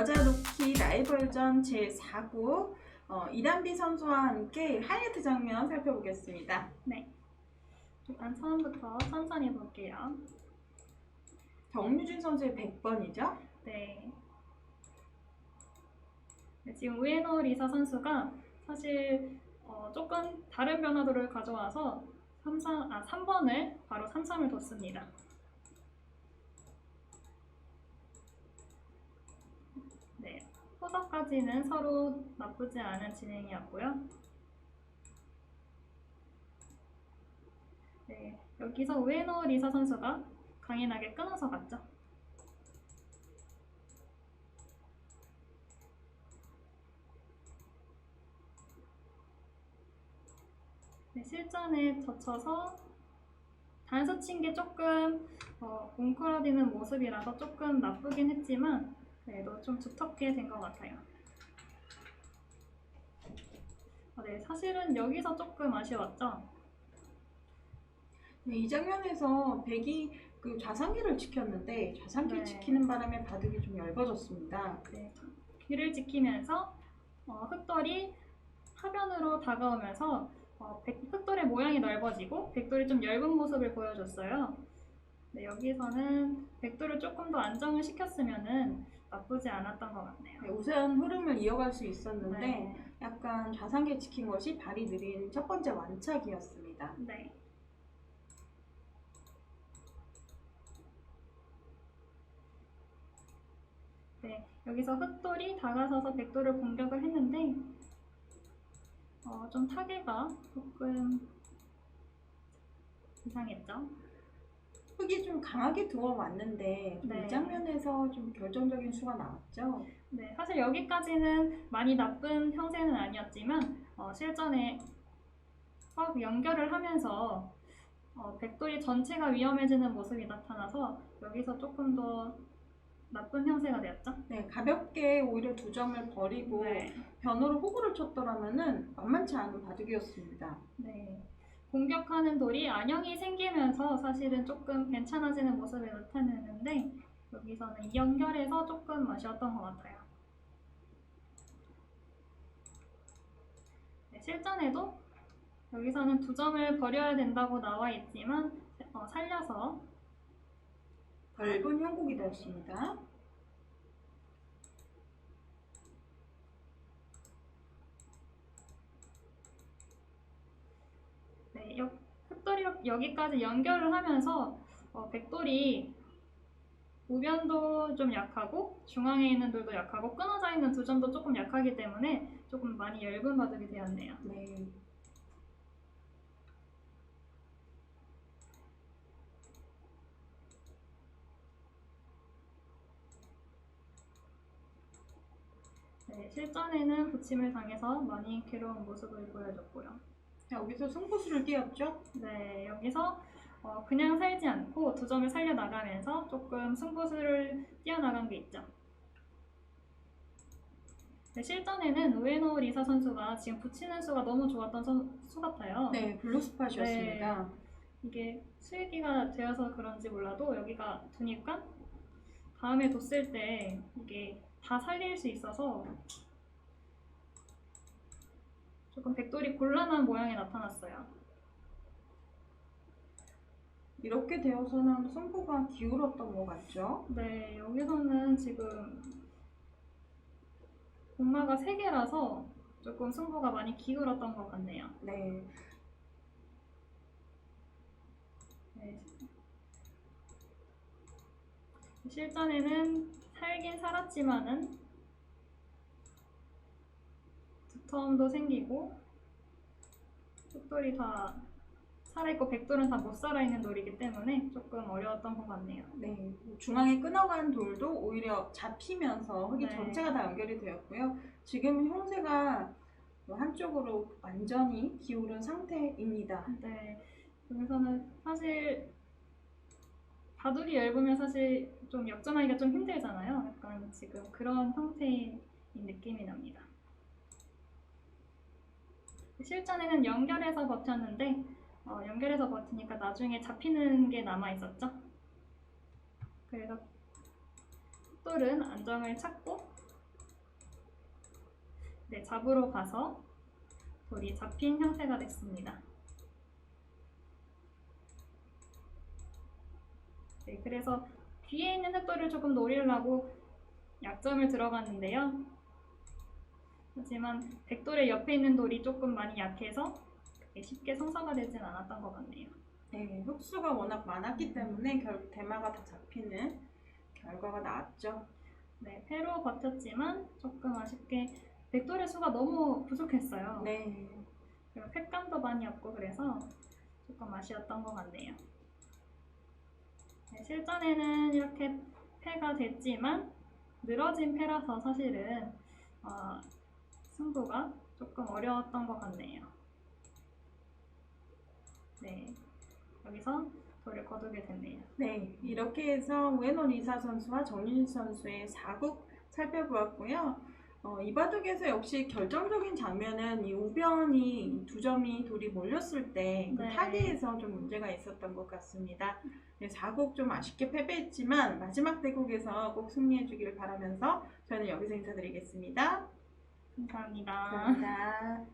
여자 루키 라이벌전 제4구 어, 이단비 선수와 함께 하이라이트 장면 살펴보겠습니다. 일단 처음부터 천천히 볼게요. 정유진 선수의 100번이죠? 네. 네, 지금 우에노 리사 선수가 사실 어, 조금 다른 변화도를 가져와서 3, 3, 아, 3번을 바로 3, 3을 뒀습니다. 네, 포석까지는 서로 나쁘지 않은 진행이었고요. 네, 여기서 우에노 리사 선수가 강인하게 끊어서 갔죠. 네, 실전에 젖혀서 단수 친게 조금 어, 뭉클어지는 모습이라서 조금 나쁘긴 했지만 그래도 좀 두텁게 된 것 같아요. 아, 네, 사실은 여기서 조금 아쉬웠죠. 네, 이 장면에서 백이 그 좌상기를 지켰는데 좌상기 네. 지키는 바람에 바둑이 좀 얇아졌습니다. 네, 귀를 지키면서 어, 흑돌이 하변으로 다가오면서 어, 백- 흑돌의 모양이 넓어지고 백돌이 좀 얇은 모습을 보여줬어요. 네, 여기서는 백돌을 조금 더 안정을 시켰으면은 나쁘지 않았던 것 같네요. 네, 우세한 흐름을 이어갈 수 있었는데 네, 약간 좌상기 지킨 것이 발이 느린 첫 번째 완착이었습니다. 네. 네, 여기서 흑돌이 다가서서 백돌을 공격을 했는데 어, 좀 타개가 조금 이상했죠. 흙이 좀 강하게 들어왔는데 좀 네. 이 장면에서 좀 결정적인 수가 나왔죠. 네, 사실 여기까지는 많이 나쁜 형세는 아니었지만 어, 실전에 꽉 연결을 하면서 어, 백돌이 전체가 위험해지는 모습이 나타나서 여기서 조금 더 나쁜 형세가 되었죠. 네, 가볍게 오히려 두 점을 버리고 네. 변호로 호구를 쳤더라면은 만만치 않은 바둑이었습니다. 네. 공격하는 돌이 안형이 생기면서 사실은 조금 괜찮아지는 모습을 나타내는데 여기서는 이 연결에서 조금 아쉬웠던 것 같아요. 네, 실전에도 여기서는 두 점을 버려야 된다고 나와 있지만 어, 살려서 넓은 형국이 되었습니다. 네, 여, 흑돌이 여기까지 연결을 하면서 어, 백돌이 우변도 좀 약하고 중앙에 있는 돌도 약하고 끊어져 있는 두 점도 조금 약하기 때문에 조금 많이 바둑이 되었네요. 네. 네, 실전에는 부침을 당해서 많이 괴로운 모습을 보여줬고요. 자, 여기서 승부수를 띄었죠. 네, 여기서 어, 그냥 살지 않고 두 점을 살려 나가면서 조금 승부수를 뛰어나간 게 있죠. 네, 실전에는 우에노 리사 선수가 지금 붙이는 수가 너무 좋았던 선 수 같아요. 네, 블루스팟이었습니다. 이게 수익기가 되어서 그런지 몰라도 여기가 두니까 다음에 뒀을 때 이게 다 살릴 수 있어서 조금 백돌이 곤란한 모양이 나타났어요. 이렇게 되어서는 승부가 기울었던 것 같죠. 네, 여기서는 지금 공마가 3개라서 조금 승부가 많이 기울었던 것 같네요. 네, 네. 실전에는 살긴 살았지만은 두터움도 생기고 흑돌이 다 살아있고 백돌은 다 못 살아있는 돌이기 때문에 조금 어려웠던 것 같네요. 네. 중앙에 끊어간 돌도 오히려 잡히면서 흙이 네. 전체가 다 연결이 되었고요. 지금 형세가 한쪽으로 완전히 기울은 상태입니다. 네, 여기서는 사실 바둑이 얇으면 사실 좀 역전하기가 좀 힘들잖아요. 약간 지금 그런 형태의 느낌이 납니다. 실전에는 연결해서 버텼는데 어, 연결해서 버티니까 나중에 잡히는 게 남아 있었죠. 그래서 똘은 안정을 찾고 네, 잡으러 가서 돌이 잡힌 형태가 됐습니다. 네, 그래서 뒤에 있는 흑돌을 조금 노리려고 약점을 들어갔는데요. 하지만 백돌의 옆에 있는 돌이 조금 많이 약해서 쉽게 성사가 되진 않았던 것 같네요. 네, 흑수가 워낙 많았기 때문에 결국 대마가 다 잡히는 결과가 나왔죠. 네, 패로 버텼지만 조금 아쉽게 백돌의 수가 너무 부족했어요. 네. 그리고 색감도 많이 없고 그래서 조금 아쉬웠던 것 같네요. 네, 실전에는 이렇게 패가 됐지만 늘어진 패라서 사실은 어, 승부가 조금 어려웠던 것 같네요. 네, 여기서 돌을 거두게 됐네요. 네, 이렇게 해서 우에노 리사 선수와 정윤 선수의 4국 살펴보았고요. 어, 이 바둑에서 역시 결정적인 장면은 이 우변이 두 점이 돌이 몰렸을 때그 네. 타기에서 좀 문제가 있었던 것 같습니다. 네, 4국 좀 아쉽게 패배했지만 마지막 대국에서 꼭 승리해 주기를 바라면서 저는 여기서 인사드리겠습니다. 감사합니다. 감사합니다.